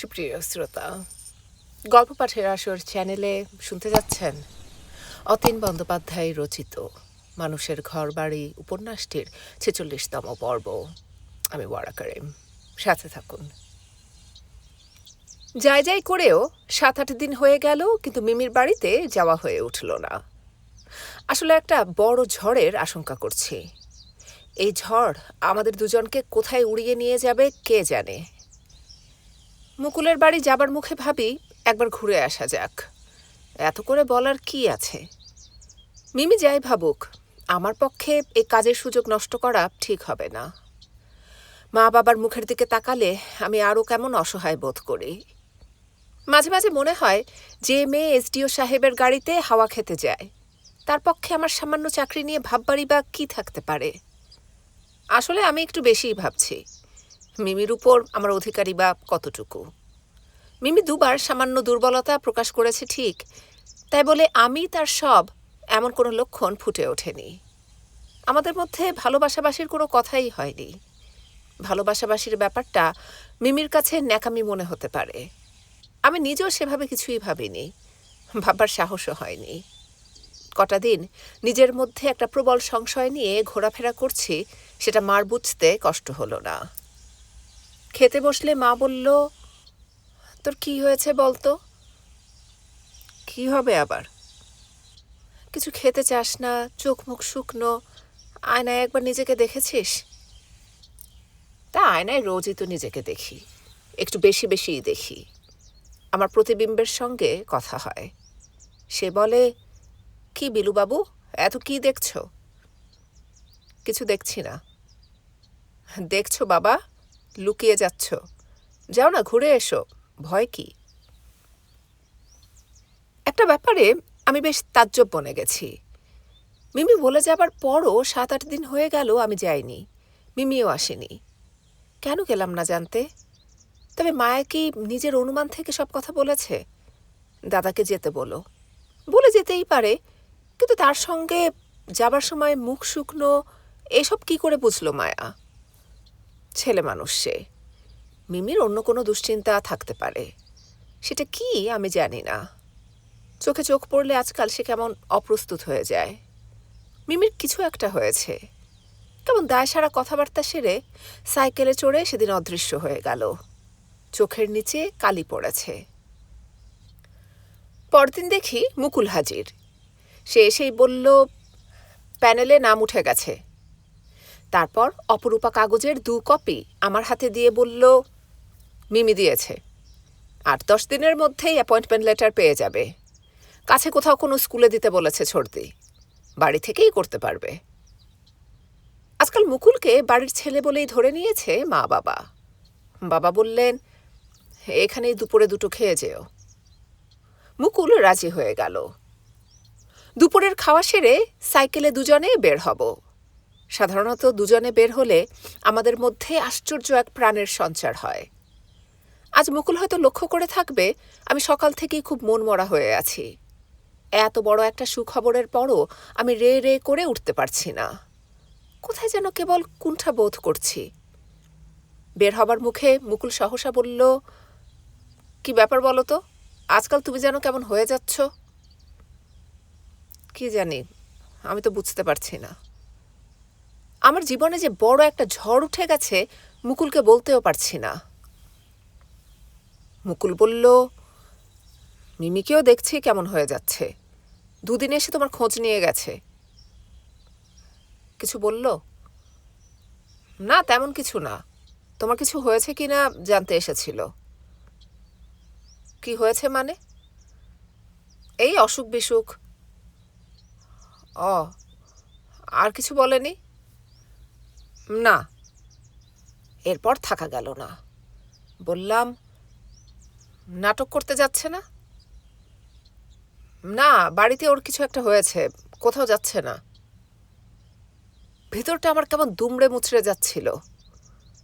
সুপ্রিয় শ্রোতা, গল্প পাঠের আসর চ্যানেলে শুনতে যাচ্ছেন অতীন বন্দ্যোপাধ্যায় রচিত মানুষের ঘর বাড়ি উপন্যাসটির ছেচল্লিশতম পর্ব। আমি ওয়ারা করিম, সাথে থাকুন। যাই যাই করেও সাত আট দিন হয়ে গেল, কিন্তু মিমির বাড়িতে যাওয়া হয়ে উঠল না। আসলে একটা বড় ঝড়ের আশঙ্কা করছি। এই ঝড় আমাদের দুজনকে কোথায় উড়িয়ে নিয়ে যাবে কে জানে? মুকুলের বাড়ি যাবার মুখে ভাবি একবার ঘুরে আসা যাক। এত করে বলার কি আছে? মিমি যাই ভাবুক, আমার পক্ষে এই কাজের সুযোগ নষ্ট করা ঠিক হবে না। মা বাবার মুখের দিকে তাকালে আমি আরও কেমন অসহায় বোধ করি। মাঝে মাঝে মনে হয় যে মেয়ে এসডিও সাহেবের গাড়িতে হাওয়া খেতে যায়। তার পক্ষে আমার সামান্য চাকরি নিয়ে ভাববারই বা কী থাকতে পারে? আসলে আমি একটু বেশিই ভাবছি। মিমির উপর আমার অধিকারী বা কতটুকু? মিমি দুবার সামান্য দুর্বলতা প্রকাশ করেছে ঠিক, তাই বলে আমি তার সব এমন কোনো লক্ষণ ফুটে ওঠেনি। আমাদের মধ্যে ভালোবাসাবাসির কোনো কথাই হয়নি। ভালোবাসাবাসির ব্যাপারটা মিমির কাছে ন্যাকামি মনে হতে পারে। আমি নিজেও সেভাবে কিছুই ভাবিনি, ভাববার সাহসও হয়নি। কটা দিন নিজের মধ্যে একটা প্রবল সংশয় নিয়ে ঘোরাফেরা করছি, সেটা মার বুঝতে কষ্ট হলো না। খেতে বসলে মা বলল, তোর কি হয়েছে বলতো? কি হবে আবার? কিছু খেতে চাস না, চোখ মুখ শুকনো, আয়নায় একবার নিজেকে দেখেছিস? তা আয়নায় রোজই তো নিজেকে দেখি, একটু বেশি বেশিই দেখি। আমার প্রতিবিম্বের সঙ্গে কথা হয়। সে বলে, কি বিলুবাবু, এত কি দেখছ? কিছু দেখছি না। দেখছ বাবা? লুকিয়ে যাচ্ছ। যাও না, ঘুরে এসো। ভয় কি? একটা ব্যাপারে আমি বেশ তাজ্জব বনে গেছি। মিমি বলে যাবার পরও সাত আট দিন হয়ে গেল আমি যাইনি। মিমিও আসেনি। কেন গেলাম না জানতে? তবে মায়া কি নিজের অনুমান থেকে সব কথা বলেছে? দাদাকে যেতে বলো। বলে যেতেই পারে, কিন্তু তার সঙ্গে যাবার সময় মুখ শুকনো, এসব কি করে বুঝলো মায়া? ছেলে মানুষ সে। মিমির অন্য কোনো দুশ্চিন্তা থাকতে পারে। সেটা কি, আমি জানি না। চোখে চোখ পড়লে আজকাল সে কেমন অপ্রস্তুত হয়ে যায়। মিমির কিছু একটা হয়েছে। কেমন দায় সারা কথাবার্তা সেরে সাইকেলে চড়ে সেদিন অদৃশ্য হয়ে গেল। চোখের নিচে কালি পড়েছে। পরদিন দেখি মুকুল হাজির। সে এসেই বলল, প্যানেলে নাম উঠে গেছে। তারপর অপরূপা কাগজের দু কপি আমার হাতে দিয়ে বলল, মিমি দিয়েছে। আট দশ দিনের মধ্যেই অ্যাপয়েন্টমেন্ট লেটার পেয়ে যাবে। কাছে কোথাও কোনো স্কুলে দিতে বলেছে ছর্দি। বাড়ি থেকেই করতে পারবে। আজকাল মুকুলকে বাড়ির ছেলে বলেই ধরে নিয়েছে মা বাবা। বাবা বললেন, এখানেই দুপুরে দুটো খেয়ে যেও। মুকুল রাজি হয়ে গেল। দুপুরের খাওয়া সেরে সাইকেলে দুজনে বের হব। সাধারণত দুজনে বের হলে আমাদের মধ্যে আশ্চর্য এক প্রাণের সঞ্চার হয়। আজ মুকুল হয়তো লক্ষ্য করে থাকবে, আমি সকাল থেকেই খুব মন মরা হয়ে আছি। এত বড় একটা সুখবরের পরও আমি রে রে করে উঠতে পারছি না। কোথায় যেন কেবল কুণ্ঠা বোধ করছি। বের হবার মুখে মুকুল সহসা বলল, কি ব্যাপার বলো তো? আজকাল তুমি যেন কেমন হয়ে যাচ্ছ? কি জানি, আমি তো বুঝতে পারছি না। আমার জীবনে যে বড় একটা ঝড় উঠে গেছে, মুকুলকে বলতেও পারছি না। মুকুল বলল, মিমিকেও দেখছি কেমন হয়ে যাচ্ছে। দুদিন এসে তোমার খোঁজ নিয়ে গেছে। কিছু বলল, না, তেমন কিছু না। তোমার কিছু হয়েছে কি না জানতে এসেছিল। কি হয়েছে মানে? এই অসুখ বিসুখ ও, আর কিছু বলেনি? না, এরপর থাকা গেল না। বললাম, নাটক করতে যাচ্ছে না? না, বাড়িতে ওর কিছু একটা হয়েছে, কোথাও যাচ্ছে না। ভেতরটা আমার কেমন দুমড়ে মুচড়ে যাচ্ছিল।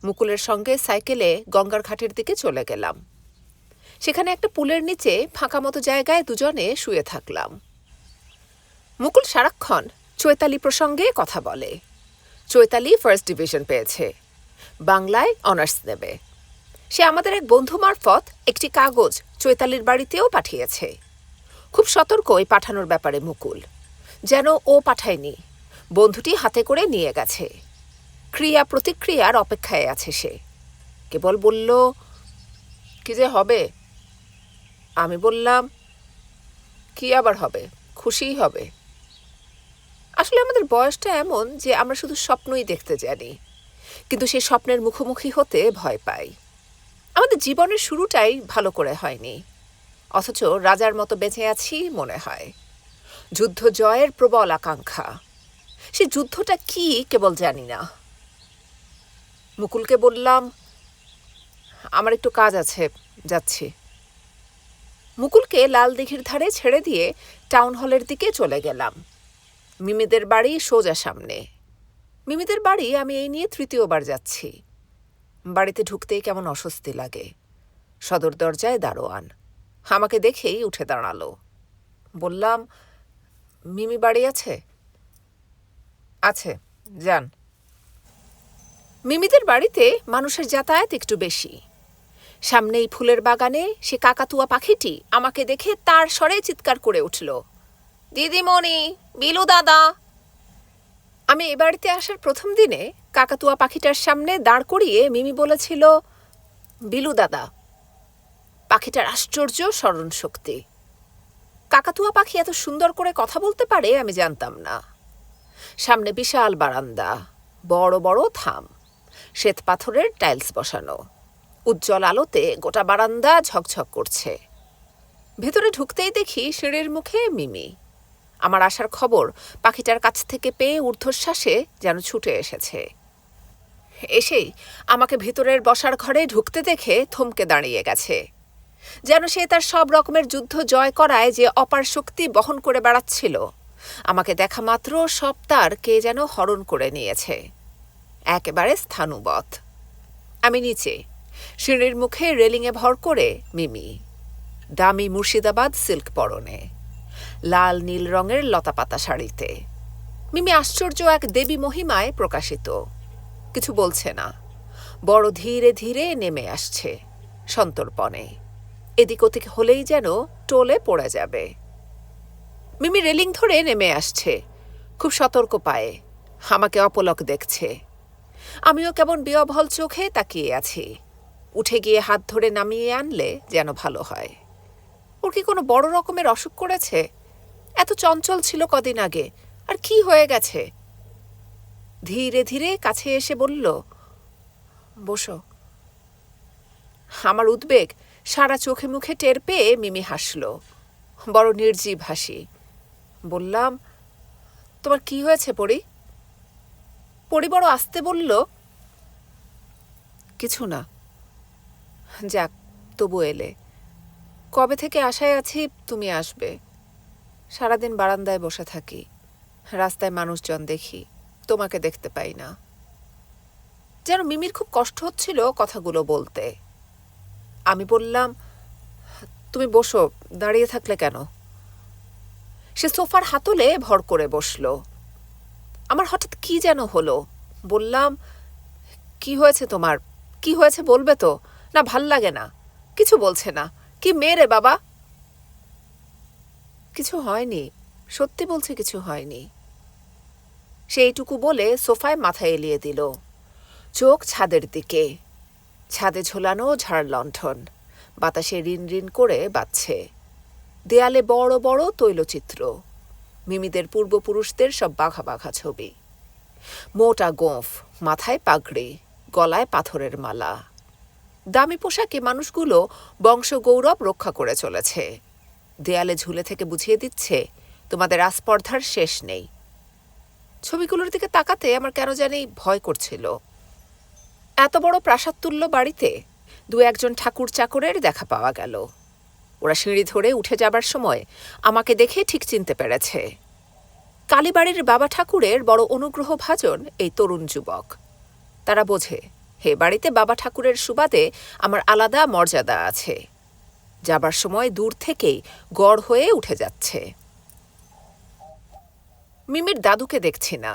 মুকুলের সঙ্গে সাইকেলে গঙ্গার ঘাটের দিকে চলে গেলাম। সেখানে একটা পুলের নিচে ফাঁকা মতো জায়গায় দুজনে শুয়ে থাকলাম। মুকুল সারাক্ষণ চৈতালি প্রসঙ্গে কথা বলে। চৈতালি ফার্স্ট ডিভিশন পেয়েছে। বাংলায় অনার্স নেবে। সে আমাদের এক বন্ধু মারফত একটি কাগজ চৈতালির বাড়িতেও পাঠিয়েছে। খুব সতর্ক এই পাঠানোর ব্যাপারে মুকুল। যেন ও পাঠায়নি। বন্ধুটি হাতে করে নিয়ে গেছে। ক্রিয়া প্রতিক্রিয়ার অপেক্ষায় আছে সে। কেবল বলল, কি যে হবে? আমি বললাম, কি আবার হবে? খুশিই হবে। আসলে আমাদের বয়সটা এমন যে আমরা শুধু স্বপ্নই দেখতে জানি, কিন্তু সেই স্বপ্নের মুখোমুখি হতে ভয় পাই। আমাদের জীবনের শুরুটাই ভালো করে হয়নি, অথচ রাজার মতো বেঁচে আছি মনে হয়। যুদ্ধ জয়ের প্রবল আকাঙ্ক্ষা, সে যুদ্ধটা কি কেবল জানি না। মুকুলকে বললাম, আমার একটু কাজ আছে, যাচ্ছি। মুকুলকে লাল দিঘির ধারে ছেড়ে দিয়ে টাউন হলের দিকে চলে গেলাম। মিমিদের বাড়ি সোজা সামনে। মিমিদের বাড়ি, আমি এই নিয়ে তৃতীয়বার যাচ্ছি। বাড়িতে ঢুকতেই কেমন অস্বস্তি লাগে। সদর দরজায় দারোয়ান। আমাকে দেখেই উঠে দাঁড়াল। বললাম, মিমি বাড়ি আছে? আছে, যান। মিমিদের বাড়িতে মানুষের যাতায়াত একটু বেশি। সামনেই ফুলের বাগানে সে কাকাতুয়া পাখিটি আমাকে দেখে তার স্বরে চিৎকার করে উঠল। দিদিমণি, বিলু দাদা। আমি এ বাড়িতে আসার প্রথম দিনে কাকাতুয়া পাখিটার সামনে দাঁড় করিয়ে মিমি বলেছিল, বিলু দাদা, পাখিটার আশ্চর্য স্মরণ শক্তি। কাকাতুয়া পাখি এত সুন্দর করে কথা বলতে পারে আমি জানতাম না। সামনে বিশাল বারান্দা, বড় বড় থাম, শ্বেত পাথরের টাইলস বসানো। উজ্জ্বল আলোতে গোটা বারান্দা ঝকঝক করছে। ভেতরে ঢুকতেই দেখি সিঁড়ির মুখে মিমি। আমার আসার খবর পাখিটার কাছ থেকে পেয়ে ঊর্ধ্বশ্বাসে যেন ছুটে এসেছে। এসেই আমাকে ভেতরের বসার ঘরে ঢুকতে দেখে থমকে দাঁড়িয়ে গেছে। যেন সে তার সব রকমের যুদ্ধ জয় করায় যে অপার শক্তি বহন করে বেড়াচ্ছিল। আমাকে দেখা মাত্র সব তার কে যেন হরণ করে নিয়েছে। একেবারে স্থানুবৎ। আমি নিচে, সিঁড়ির মুখে রেলিংয়ে ভর করে মিমি। দামি মুর্শিদাবাদ সিল্ক পরনে। লাল, নীল রঙের লতাপাতা শাড়িতে। মিমি আশ্চর্য এক দেবী মহিমায় প্রকাশিত। কিছু বলছে না। বড় ধীরে ধীরে নেমে আসছে সন্তর্পণে। এদিক ওদিক হলেই যেন টোলে পড়ে যাবে। মিমি রেলিং ধরে নেমে আসছে। খুব সতর্ক পায়ে। আমাকে অপলক দেখছে। আমিও কেমন বিয়ভল চোখে তাকিয়ে আছি। উঠে গিয়ে হাত ধরে নামিয়ে আনলে যেন ভালো হয়। ওর কি কোনো বড় রকমের অসুখ করেছে? এত চঞ্চল ছিল কদিন আগে। আর কি হয়ে গেছে? ধীরে ধীরে কাছে এসে বলল, বসো। আমার উদ্বেগ সারা চোখে মুখে টের পেয়ে মিমি হাসল। বড় নির্জীব হাসি। বললাম, তোমার কি হয়েছে পড়ি পড়ি বড় আসতে বলল, কিছু না। যাক, তবু এলে। কবে থেকে আশায় আছি তুমি আসবে? সারাদিন বারান্দায় বসে থাকি। রাস্তায় মানুষজন দেখি। তোমাকে দেখতে পাই না। যেন মিমির খুব কষ্ট হচ্ছিল কথাগুলো বলতে। আমি বললাম, তুমি বসো, দাঁড়িয়ে থাকলে কেন? সে সোফার হাতলে ভর করে বসল। আমার হঠাৎ কি যেন হলো? বললাম, কি হয়েছে তোমার? কি হয়েছে বলবে তো? না, ভালো লাগে না। কিছু বলছে না। কি মেয়ে রে বাবা? কিছু হয়নি, সত্যি বলছে কিছু হয়নি। সে এইটুকু বলে সোফায় মাথা এলিয়ে দিল। চোখ ছাদের দিকে। ছাদে ঝোলানো ঝাড় লণ্ঠন। বাতাসে রিন রিন করে বাজছে। দেয়ালে বড় বড় তৈলচিত্র। মিমিদের পূর্বপুরুষদের সব বাঘা বাঘা ছবি। মোটা গোঁফ, মাথায় পাগড়ি, গলায় পাথরের মালা। দামি পোশাকে মানুষগুলো বংশগৌরব রক্ষা করে চলেছে। দেয়ালে ঝুলে থেকে বুঝিয়ে দিচ্ছে, তোমাদের আস্পর্ধার শেষ নেই। ছবিগুলোর দিকে তাকাতে আমার কেন জানি ভয় করছিল। এত বড় প্রাসাদতুল্য বাড়িতে দু একজন ঠাকুর চাকরের দেখা পাওয়া গেল। ওরা সিঁড়ি ধরে উঠে যাবার সময় আমাকে দেখে ঠিক চিনতে পেরেছে। কালীবাড়ির বাবা ঠাকুরের বড় অনুগ্রহ ভাজন এই তরুণ যুবক। তারা বোঝে, হে বাড়িতে বাবা ঠাকুরের সুবাদে আমার আলাদা মর্যাদা আছে। যাবার সময় দূর থেকেই গড় হয়ে উঠে যাচ্ছে। মিমির দাদুকে দেখছি না।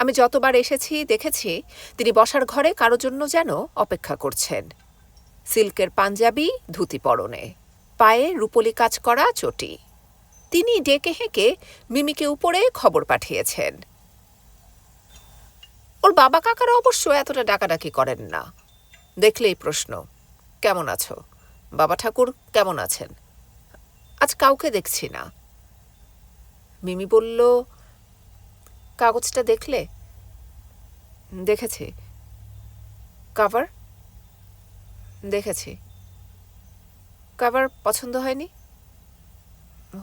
আমি যতবার এসেছি, দেখেছি, তিনি বসার ঘরে কারও জন্য যেন অপেক্ষা করছেন। সিল্কের পাঞ্জাবি, ধুতি পরনে, পায়ে রুপলি কাজ করা চটি। তিনি ডেকে হেঁকে মিমিকে উপরে খবর পাঠিয়েছেন। ওর বাবা কাকারা অবশ্য এতটা ডাকাডাকি করেন না। দেখলেই প্রশ্ন, কেমন আছো? বাবা ঠাকুর কেমন আছেন? আজ কাউকে দেখছি না। মিমি বলল, কাগজটা দেখলে? দেখেছি। কাভার? দেখেছি। কাভার পছন্দ হয়নি?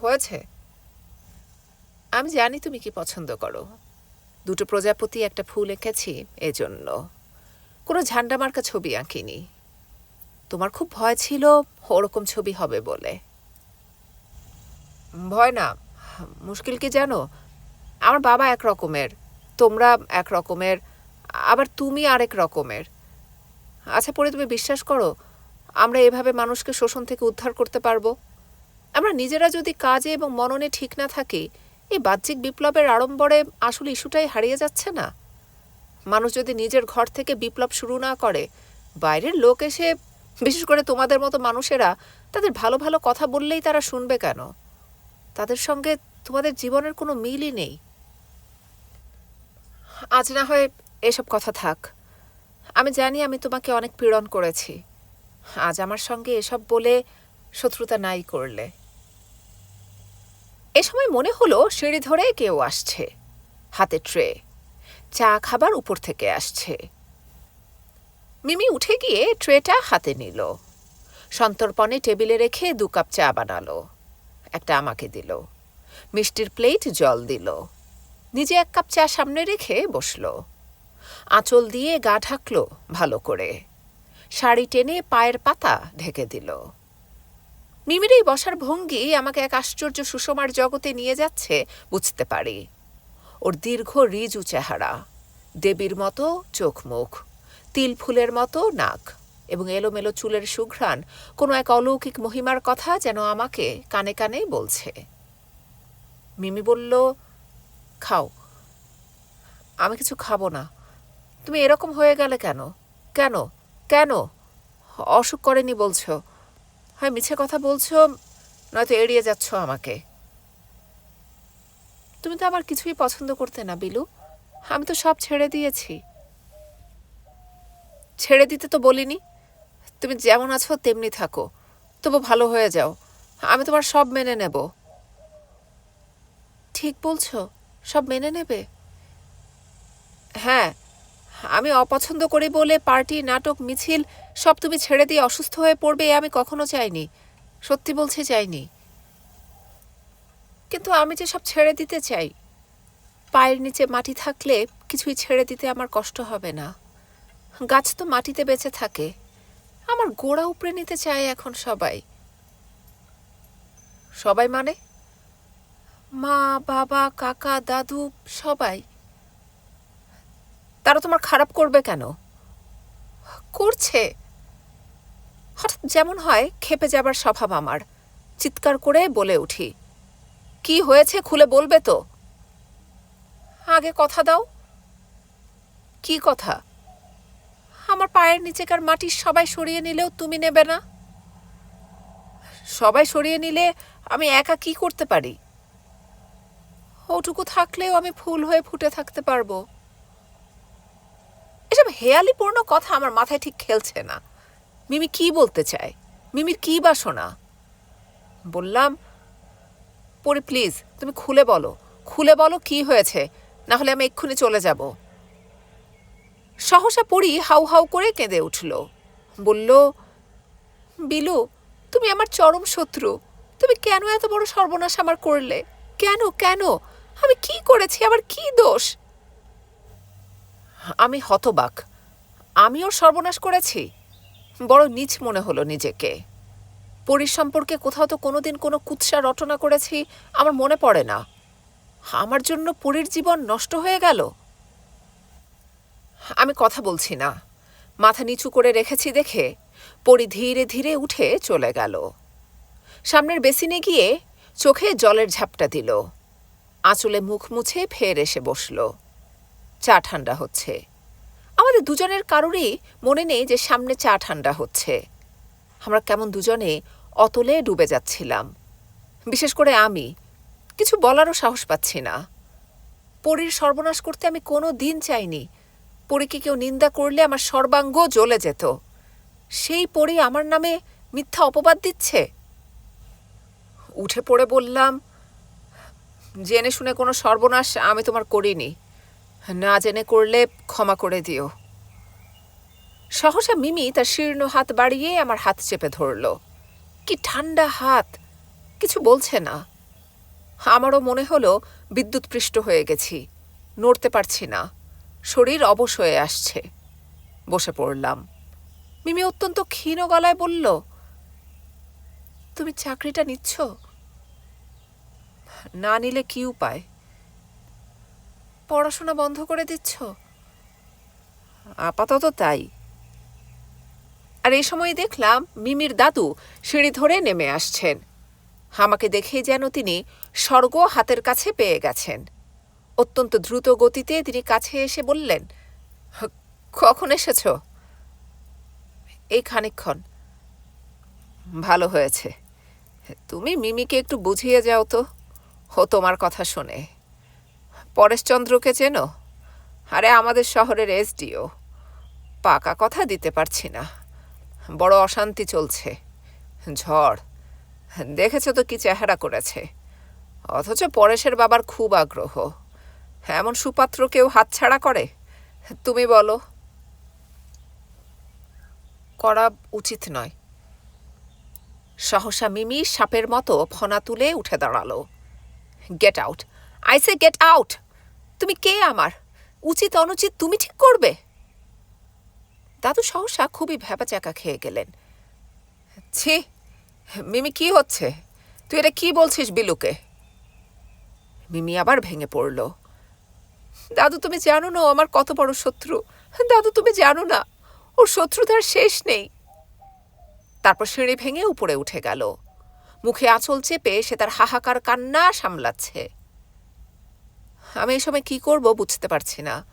হয়েছে। আমি জানি তুমি কি পছন্দ করো। দুটো প্রজাপতি, একটা ফুল এঁকেছি, এজন্য। কোনো ঝান্ডা মার্কা ছবি আঁকিনি। তোমার খুব ভয় ছিল, ওরকম ছবি হবে বলে। ভয় না, মুশকিল কি জানো? আমার বাবা এক রকমের, তোমরা এক রকমের, আবার তুমি আরেক রকমের। আচ্ছা পরে তুমি বিশ্বাস করো, আমরা এভাবে মানুষকে শোষণ থেকে উদ্ধার করতে পারব? আমরা নিজেরা যদি কাজে এবং মননে ঠিক না থাকি, এই বাহ্যিক বিপ্লবের আড়ম্বরে আসল ইস্যুটাই হারিয়ে যাচ্ছে না? মানুষ যদি নিজের ঘর থেকে বিপ্লব শুরু না করে, বাইরের লোক এসে বিশেষ করে তোমাদের মতো মানুষেরা, তাদের ভালো ভালো কথা বললেই তারা শুনবে কেন? তাদের সঙ্গে তোমাদের জীবনের কোনো মিলই নেই। আজ না হয় এসব কথা থাক। আমি জানি আমি তোমাকে অনেক পীড়ন করেছি। আজ আমার সঙ্গে এসব বলে শত্রুতা নাই করলে। এ সময় মনে হলো সিঁড়ি ধরে কেউ আসছে। হাতে ট্রে। চা খাবার উপর থেকে আসছে। মিমি উঠে গিয়ে ট্রেটা হাতে নিল। সন্তর্পণে টেবিলে রেখে দু কাপ চা বানালো। একটা আমাকে দিল। মিষ্টির প্লেট জল দিল। নিজে এক কাপ চা সামনে রেখে বসল। আঁচল দিয়ে গা ঢাকল ভালো করে। শাড়ি টেনে পায়ের পাতা ঢেকে দিল। মিমির এই বসার ভঙ্গি আমাকে এক আশ্চর্য সুষমার জগতে নিয়ে যাচ্ছে, বুঝতে পারি। ওর দীর্ঘ, রিজু চেহারা। দেবীর মতো চোখ মুখ তিল ফুলের মতো নাক এবং এলোমেলো চুলের সুঘ্রাণ, কোনো এক অলৌকিক মহিমার কথা যেন আমাকে কানে কানে বলছে। মিমি বলল, খাও। আমি কিছু খাব না। তুমি এরকম হয়ে গেলে কেন? কেন? কেন? অসুখ করেনি বলছো। হয়, মিছে কথা বলছো, নয়তো এড়িয়ে যাচ্ছ আমাকে। তুমি তো আমার কিছুই পছন্দ করতে না, বিলু। আমি তো সব ছেড়ে দিয়েছি। ছেড়ে দিতে তো বলিনি। তুমি যেমন আছো তেমনি থাকো। তবু ভালো হয়ে যাও। আমি তোমার সব মেনে নেব। ঠিক বলছো, সব মেনে নেবে? হ্যাঁ আমি অপছন্দ করি বলে পার্টি, নাটক, মিছিল সব তুমি ছেড়ে দিয়ে অসুস্থ হয়ে পড়বে আমি কখনো চাইনি। সত্যি বলছি চাইনি। কিন্তু আমি যে সব ছেড়ে দিতে চাই, পায়ের নিচে মাটি থাকলে কিছুই ছেড়ে দিতে আমার কষ্ট হবে না। গাছ তো মাটিতে বেঁচে থাকে। আমার গোড়া উপড়ে নিতে চায় এখন সবাই। সবাই মানে? মা, বাবা, কাকা, দাদু, সবাই। তারা তোমার খারাপ করবে কেন? করছে। হঠাৎ যেমন হয়, খেপে যাবার স্বভাব আমার। চিৎকার করে বলে উঠি, কি হয়েছে? খুলে বলবে তো? আগে কথা দাও। কি কথা? আমার পায়ের নিচেকার মাটি সবাই সরিয়ে নিলেও তুমি নেবে না। সবাই সরিয়ে নিলে আমি একা কি করতে পারি? ওটুকু থাকলেও আমি ফুল হয়ে ফুটে থাকতে পারব। এসব হেয়ালিপূর্ণ কথা আমার মাথায় ঠিক খেলছে না। মিমি কি বলতে চায়? মিমির কি বাসনা বললাম, পরি, প্লিজ, তুমি খুলে বলো। খুলে বলো কি হয়েছে? না হলে আমি এক্ষুনি চলে যাব। সহসা পড়ি হাউ হাউ করে কেঁদে উঠল। বলল, বিলু, তুমি আমার চরম শত্রু। তুমি কেন এত বড় সর্বনাশ আমার করলে? কেন কেন? আমি কি করেছি? আবার কি দোষ? আমি হতবাক। আমি ওর সর্বনাশ করেছি। বড় নিচ মনে হলো নিজেকে। পরীর সম্পর্কে কোথাও তো কোনোদিন কোনো কুৎসা রটনা করেছি, আমার মনে পড়ে না। আমার জন্য পরীর জীবন নষ্ট হয়ে গেল। আমি কথা বলছি না। মাথা নিচু করে রেখেছি দেখে পরি ধীরে ধীরে উঠে চলে গেল। সামনের বেসিনে গিয়ে চোখে জলের ঝাপটা দিল। আঁচলে মুখ মুছে ফের এসে বসল। চা ঠান্ডা হচ্ছে। আমাদের দুজনের কারোরই মনে নেই যে সামনে চা ঠান্ডা হচ্ছে। আমরা কেমন দুজনে অতলে ডুবে যাচ্ছিলাম। বিশেষ করে আমি। কিছু বলারও সাহস পাচ্ছি না। পরীর সর্বনাশ করতে আমি কোনো দিন চাইনি পরীকে কেউ নিন্দা করলে আমার সর্বাঙ্গ জ্বলে যেত। সেই পরী আমার নামে মিথ্যা অপবাদ দিচ্ছে? উঠে পড়ে বললাম, জেনে শুনে কোনো সর্বনাশ আমি তোমার করিনি। না জেনে করলে ক্ষমা করে দিও। সহসা মিমি তার শীর্ণ হাত বাড়িয়ে আমার হাত চেপে ধরল। কি ঠান্ডা হাত! কিছু বলছে না। আমারও মনে হলো বিদ্যুৎপৃষ্ট হয়ে গেছি। নড়তে পারছি না। শরীর অবশ হয়ে আসছে। বসে পড়লাম। মিমি অত্যন্ত ক্ষীণ গলায় বলল, তুমি চাকরিটা নিচ্ছ? না নিলে কি উপায়? পড়াশোনা বন্ধ করে দিচ্ছ? আপাতত তাই। আর এই সময় দেখলাম মিমির দাদু সিঁড়ি ধরে নেমে আসছেন। আমাকে দেখেই যেন তিনি স্বর্গ হাতের কাছে পেয়ে গেছেন। অত্যন্ত দ্রুত গতিতে তিনি কাছে এসে বললেন, কখন এসেছ? এই খানিকক্ষণ। ভালো হয়েছে। তুমি মিমিকে একটু বুঝিয়ে যাও তো। ও তোমার কথা শোনে। পরেশচন্দ্রকে চেনো? আরে, আমাদের শহরের এসডিও। পাকা কথা দিতে পারছি না। বড় অশান্তি চলছে। ঝড়। দেখেছ তো কি চেহারা করেছে। অথচ পরেশের বাবার খুব আগ্রহ। এমন সুপাত্র কেউ হাতছাড়া করে? তুমি বলো। করা উচিত নয়। সহসা মিমি সাপের মতো ফনা তুলে উঠে দাঁড়াল। Get out I say get out তুমি কে আমার? উচিত অনুচিত তুমি ঠিক করবে? দাদু সহসা খুবই ভ্যাপাচাকা খেয়ে গেলেন। ছি, মিমি কি হচ্ছে? তুই এটা কি বলছিস বিলুকে? মিমি আবার ভেঙে পড়ল। দাদু তুমি জানো না আমার কত বড় শত্রু। দাদু তুমি জানো না, ওর শত্রু শত্রুতার শেষ নেই। তারপর সিঁড়ি ভেঙে উপরে উঠে গেল। মুখে আঁচল চেপে সে তার হাহাকার কান্না সামলাচ্ছে। আমি এই সময় কি করব বুঝতে পারছি না।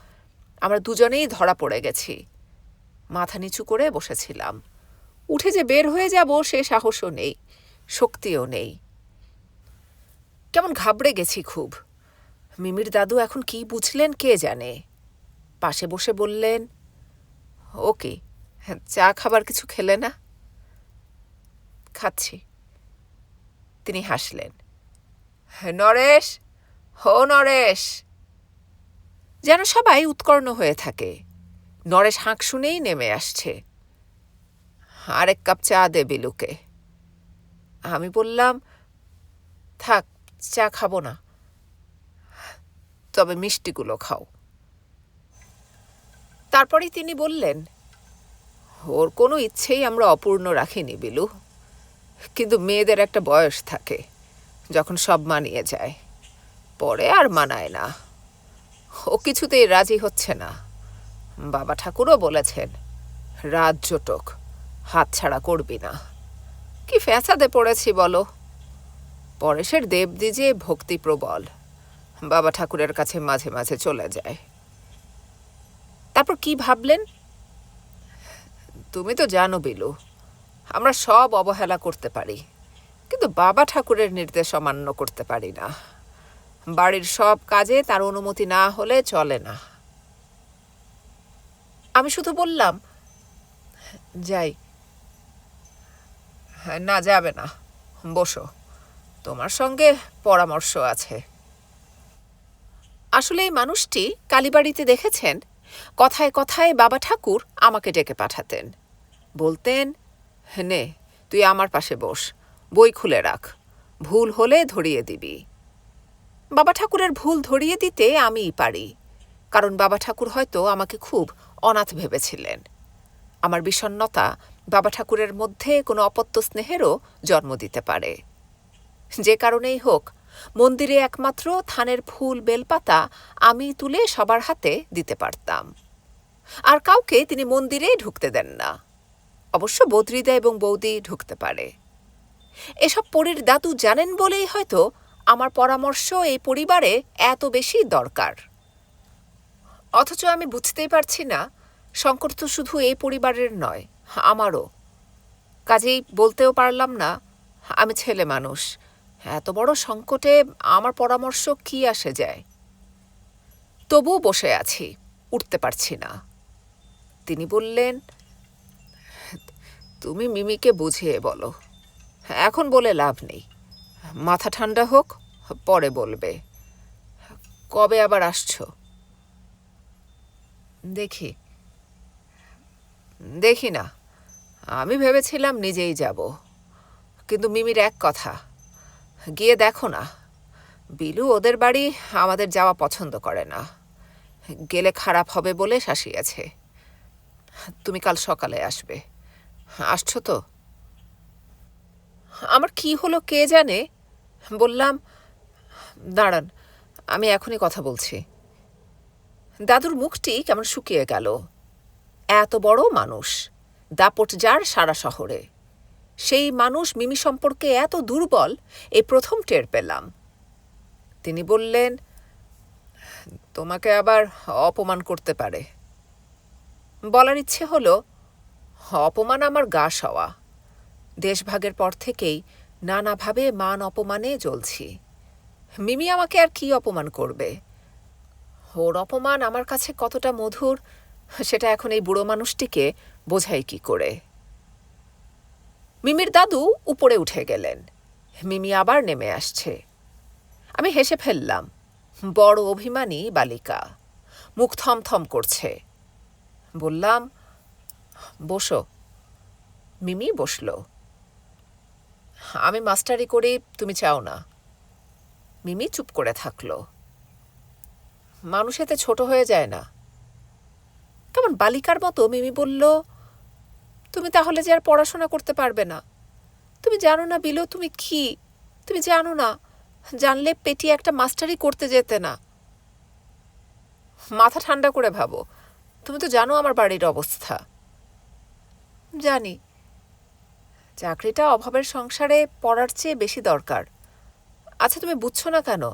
আমরা দুজনেই ধরা পড়ে গেছি। মাথা নিচু করে বসেছিলাম। উঠে যে বের হয়ে যাব সে সাহসও নেই, শক্তিও নেই। কেমন ঘাবড়ে গেছি খুব। মিমির দাদু এখন কি বুঝলেন কে জানে? পাশে বসে বললেন ওকে চা খাবার কিছু খেলে না? খাচ্ছি। তিনি হাসলেন, নরেশ, হো নরেশ। যেন সবাই উৎকর্ণ হয়ে থাকে। নরেশ হাঁক শুনেই নেমে আসছে। আরেক কাপ চা দে বিলুকে আমি বললাম, থাক, চা খাব না। তবে মিষ্টিগুলো খাও। তারপরেই তিনি বললেন, ওর কোনো ইচ্ছেই আমরা অপূর্ণ রাখিনি, বিলু। কিন্তু মেয়েদের একটা বয়স থাকে, যখন সব মানিয়ে যায়। পরে আর মানায় না। ও কিছুতেই রাজি হচ্ছে না। বাবা ঠাকুরও বলেছেন, রাত জোটক, হাত ছাড়া করবি না। কি ফ্যাঁসাদে পড়েছি বলো। পরেশের দেবদি যে ভক্তি প্রবল। বাবা ঠাকুরের কাছে মাঝে মাঝে চলে যায়। তারপর কি ভাবলেন? তুমি তো জানো বিলু, আমরা সব অবহেলা করতে পারি, কিন্তু বাবা ঠাকুরের নির্দেশ অমান্য করতে পারি না। বাড়ির সব কাজে তার অনুমতি না হলে চলে না। আমি শুধু বললাম, যাই। না, যাবে না। বসো। তোমার সঙ্গে পরামর্শ আছে। আসলে এই মানুষটি কালীবাড়িতে দেখেছেন? কথায় কথায় বাবা ঠাকুর আমাকে ডেকে পাঠাতেন। বলতেন, নে, তুই আমার পাশে বস, বই খুলে রাখ, ভুল হলে ধরিয়ে দিবি। বাবা ঠাকুরের ভুল ধরিয়ে দিতে আমিই পারি, কারণ বাবা ঠাকুর হয়তো আমাকে খুব অনাথ ভেবেছিলেন। আমার বিষণ্নতা বাবা ঠাকুরের মধ্যে কোনো অপত্য স্নেহেরও জন্ম দিতে পারে। যে কারণেই হোক মন্দিরে একমাত্র থানের ফুল বেলপাতা আমি তুলে সবার হাতে দিতে পারতাম। আর কাউকে তিনি মন্দিরে ঢুকতে দেন না। অবশ্য বদ্রিদা এবং বৌদি ঢুকতে পারে। এসব পরীর দাদু জানেন বলেই হয়তো আমার পরামর্শ এই পরিবারে এত বেশি দরকার। অথচ আমি বুঝতেই পারছি না, শঙ্কর তো শুধু এই পরিবারের নয়, আমারও। কাজেই বলতেও পারলাম না, আমি ছেলে মানুষ এত বড় সংকটে আমার পরামর্শ কি আসে যায়? তবুও বসে আছি, উঠতে পারছি না। তিনি বললেন, তুমি মিমিকে বুঝিয়ে বলো। এখন বলে লাভ নেই। মাথা ঠান্ডা হোক, পরে বলবে। কবে আবার আসছো? দেখি। দেখি না। আমি ভেবেছিলাম নিজেই যাব। কিন্তু মিমির এক কথা গিয়ে দেখো না। বিলু ওদের বাড়ি আমাদের যাওয়া পছন্দ করে না। গেলে খারাপ হবে বলে শাসিয়েছে। তুমি কাল সকালে আসবে। আসছো তো? আমার কি হলো কে জানে? বললাম, দাঁড়ান, আমি এখনই কথা বলছি। দাদুর মুখটি কেমন শুকিয়ে গেল। এত বড় মানুষ। দাপট যার সারা শহরে। সেই মানুষ মিমি সম্পর্কে এত দুর্বল এই প্রথম টের পেলাম। তিনি বললেন, তোমাকে আবার অপমান করতে পারে। বলার ইচ্ছে হলো, অপমান আমার গা সওয়া। দেশভাগের পর থেকেই নানাভাবে মান অপমানে জ্বলছি। মিমি আমাকে আর কি অপমান করবে? ওর অপমান আমার কাছে কতটা মধুর, সেটা এখন এই বুড়ো মানুষটিকে বোঝাই কি করে? মিমির দাদু উপরে উঠে গেলেন। মিমি আবার নেমে আসছে। আমি হেসে ফেললাম, বড় অভিমানী বালিকা, মুখ থমথম করছে। বললাম, বসো। মিমি বসল। আমি মাস্টারি করি, তুমি চাও না। মিমি চুপ করে থাকল। মানুষ এতে ছোট হয়ে যায় না। কেমন বালিকার মতো মিমি বলল তুমি তাহলে যে আর পড়াশোনা করতে পারবে না। তুমি জানো না বিলো, তুমি কি? তুমি জানো না, জানলে পেটি একটা মাস্টারি করতে যেতে না। মাথা ঠান্ডা করে ভাবো, তুমি তো জানো আমার বাড়ির অবস্থা। জানি, চাকরিটা অভাবের সংসারে পড়ার চেয়ে বেশি দরকার। আচ্ছা তুমি বুঝছ না কেন?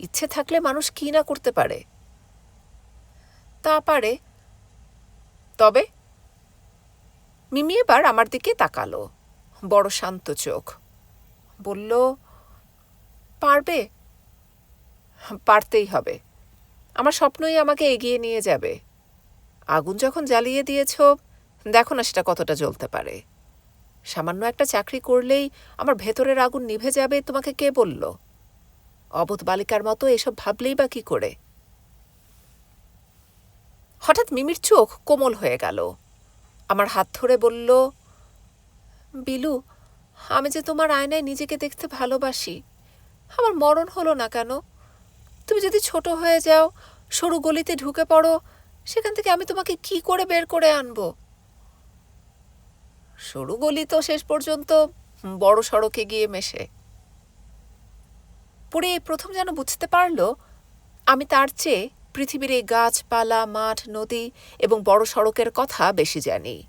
ইচ্ছে থাকলে মানুষ কি না করতে পারে? তা পারে, তবে মিমি এবার আমার দিকে তাকালো। বড় শান্ত চোখ। বলল, পারবে? পারতেই হবে। আমার স্বপ্নই আমাকে এগিয়ে নিয়ে যাবে। আগুন যখন জ্বালিয়ে দিয়েছ, দেখো না সেটা কতটা জ্বলতে পারে। সামান্য একটা চাকরি করলেই আমার ভেতরের আগুন নিভে যাবে, তোমাকে কে বলল? অবোধ বালিকার মতো এসব ভাবলেই বা কি করে? হঠাৎ মিমির চোখ কোমল হয়ে গেল। আমার হাত ধরে বলল, বিলু, আমি যে তোমার আয়নায় নিজেকে দেখতে ভালোবাসি, আমার মরণ হলো না কেন? তুমি যদি ছোট হয়ে যাও, সরু গলিতে ঢুকে পড়ো, সেখান থেকে আমি তোমাকে কি করে বের করে আনব? সরু গলি তো শেষ পর্যন্ত বড় সড়কে গিয়ে মেশে। পরে প্রথম যেন বুঝতে পারল, আমি তার চেয়ে পৃথিবীর এই গাছপালা, মাঠ, নদী এবং বড় সড়কের কথা বেশি জানি।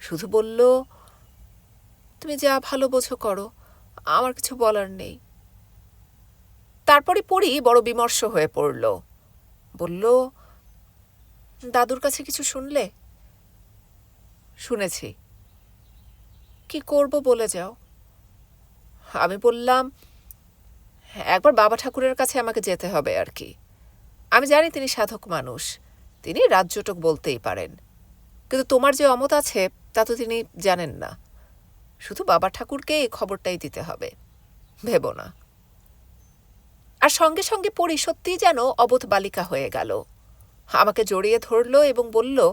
শুধু বলল, তুমি যা ভালো বোঝো করো, আমার কিছু বলার নেই। তারপরে পড়ি বড় বিমর্ষ হয়ে পড়ল। বলল, দাদুর কাছে কিছু শুনলে? শুনেছি। কি করব বলে যাও? আমি বললাম, একবার বাবা ঠাকুরের কাছে আমাকে যেতে হবে আর কি। আমি জানি তিনি সাধক মানুষ। তিনি রাজ্যটক বলতেই পারেন। কিন্তু তোমার যে অমত আছে, তা তো তিনি জানেন না। শুধু বাবা ঠাকুরকে এই খবরটাই দিতে হবে। ভেব না। আর সঙ্গে সঙ্গে পড়ি সত্যিই যেন অবোধ বালিকা হয়ে গেল। আমাকে জড়িয়ে ধরল এবং বলল,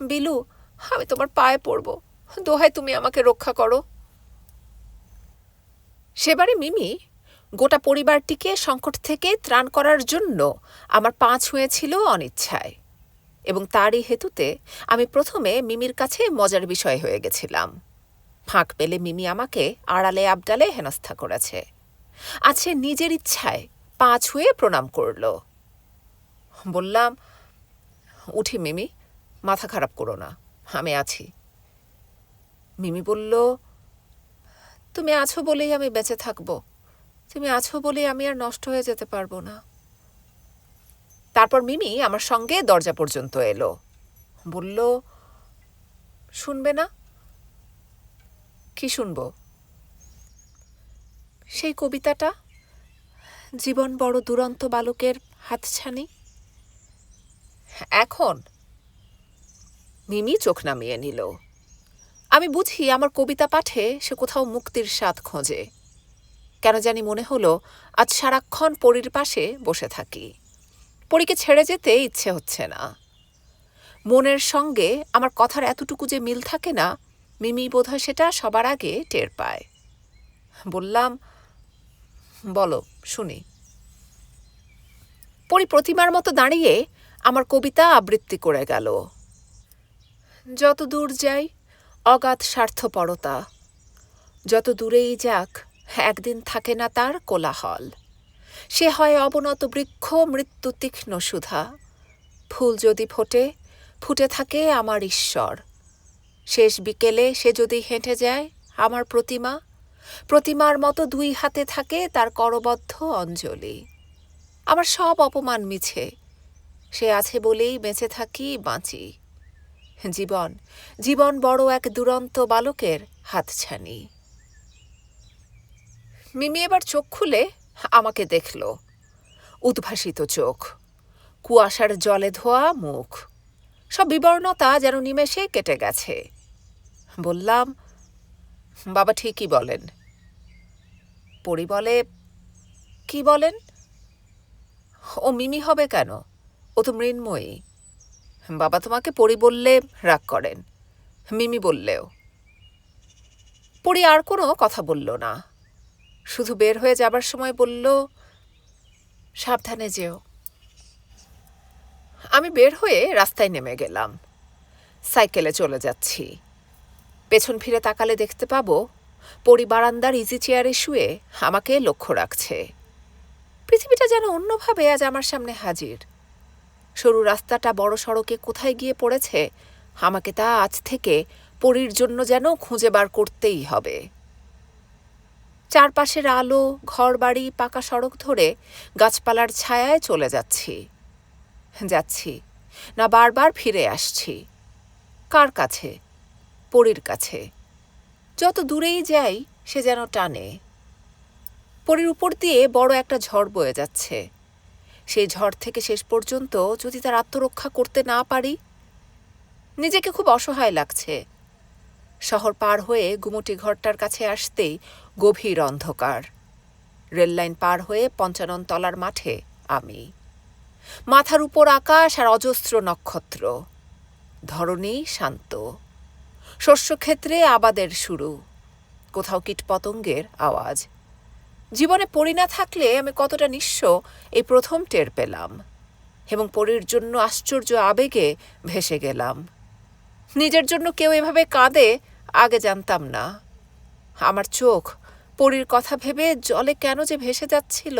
বিলু, আমি তোমার পায়ে পড়ব। দোহায় তুমি আমাকে রক্ষা করো। সেবারে মিমি গোটা পরিবারটিকে সংকট থেকে ত্রাণ করার জন্য আমার পা ছুঁয়েছিল অনিচ্ছায়। এবং তারই হেতুতে আমি প্রথমে মিমির কাছে মজার বিষয় হয়ে গেছিলাম। ফাঁক পেলে মিমি আমাকে আড়ালে আবডালে হেনস্থা করেছে। আছে নিজের ইচ্ছায় পা ছুঁয়ে প্রণাম করল। বললাম, উঠি মিমি, মাথা খারাপ করো না, আমি আছি। মিমি বলল, তুমি আছো বলেই আমি বেঁচে থাকব। তুমি আছো বলেই আমি আর নষ্ট হয়ে যেতে পারব না। তারপর মিমি আমার সঙ্গে দরজা পর্যন্ত এলো। বলল, শুনবে না? কি শুনব? সেই কবিতাটা, জীবন বড় দুরন্ত বালকের হাতছানি। এখন? মিমি চোখ নামিয়ে নিল। আমি বুঝি আমার কবিতা পাঠে সে কোথাও মুক্তির স্বাদ খোঁজে। কেন জানি মনে হলো, আজ সারাক্ষণ পরীর পাশে বসে থাকি। পরীকে ছেড়ে যেতে ইচ্ছে হচ্ছে না। মনের সঙ্গে আমার কথার এতটুকু যে মিল থাকে না, মিমি বোধহয় সেটা সবার আগে টের পায়। বললাম, বলো, শুনি। পরি প্রতিমার মতো দাঁড়িয়ে আমার কবিতা আবৃত্তি করে গেল। যত দূর যাই, অগাধ স্বার্থপরতা যত দূরেই যাক একদিন থাকে না তার কোলাহল। সে হয় অবনত বৃক্ষ, মৃত্যু তীক্ষ্ণ সুধা। ফুল যদি ফোটে, ফুটে থাকে আমার ঈশ্বর। শেষ বিকেলে সে যদি হেঁটে যায়, আমার প্রতিমা। প্রতিমার মতো দুই হাতে থাকে তার করবদ্ধ অঞ্জলি। আমার সব অপমান মিছে। সে আছে বলেই বেঁচে থাকি, বাঁচি। জীবন জীবন বড় এক দুরন্ত বালকের হাতছানি। মিমি এবার চোখ খুলে আমাকে দেখল। উদ্ভাসিত চোখ, কুয়াশার জলে ধোয়া মুখ, সব বিবর্ণতা যেন নিমেষে কেটে গেছে। বললাম, বাবা ঠিকই বলেন। পরি বলে, কি বলেন? ও মিমি হবে কেন? ও তো মৃন্ময়ী। বাবা তোমাকে পরি বললে রাগ করেন। মিমি বললেও। পরি আর কোনো কথা বলল না। শুধু বের হয়ে যাবার সময় বলল, সাবধানে যেও। আমি বের হয়ে রাস্তায় নেমে গেলাম। সাইকেলে চলে যাচ্ছি। পেছন ফিরে তাকালে দেখতে পাবো, পরি বারান্দার ইজি চেয়ারে শুয়ে আমাকে লক্ষ্য রাখছে। পৃথিবীটা যেন অন্যভাবে আজ আমার সামনে হাজির। সরু রাস্তাটা বড় সড়কে কোথায় গিয়ে পড়েছে, আমাকে তা আজ থেকে পরীর জন্য যেন খুঁজে বার করতেই হবে। চারপাশের আলো, ঘরবাড়ি, পাকা সড়ক ধরে গাছপালার ছায়ায় চলে যাচ্ছি। যাচ্ছি। না বারবার ফিরে আসছি। কার কাছে? পরীর কাছে। যত দূরেই যাই, সে যেন টানে। পরীর উপর দিয়ে বড় একটা ঝড় বয়ে যাচ্ছে। সেই ঝড় থেকে শেষ পর্যন্ত যদি তার আত্মরক্ষা করতে না পারি, নিজেকে খুব অসহায় লাগছে। শহর পার হয়ে গুমটি ঘরটার কাছে আসতেই গভীর অন্ধকার। রেললাইন পার হয়ে পঞ্চানন তলার মাঠে আমি। মাথার উপর আকাশ আর অজস্র নক্ষত্র। ধরণী শান্ত। শস্যক্ষেত্রে আবাদের শুরু। কোথাও কীটপতঙ্গের আওয়াজ। জীবনে পড়ি না থাকলে আমি কতটা নিঃস্ব এই প্রথম টের পেলাম। এবং পরীর জন্য আশ্চর্য আবেগে ভেসে গেলাম। নিজের জন্য কেউ এভাবে কাঁদে আগে জানতাম না। আমার চোখ পরীর কথা ভেবে জলে কেন যে ভেসে যাচ্ছিল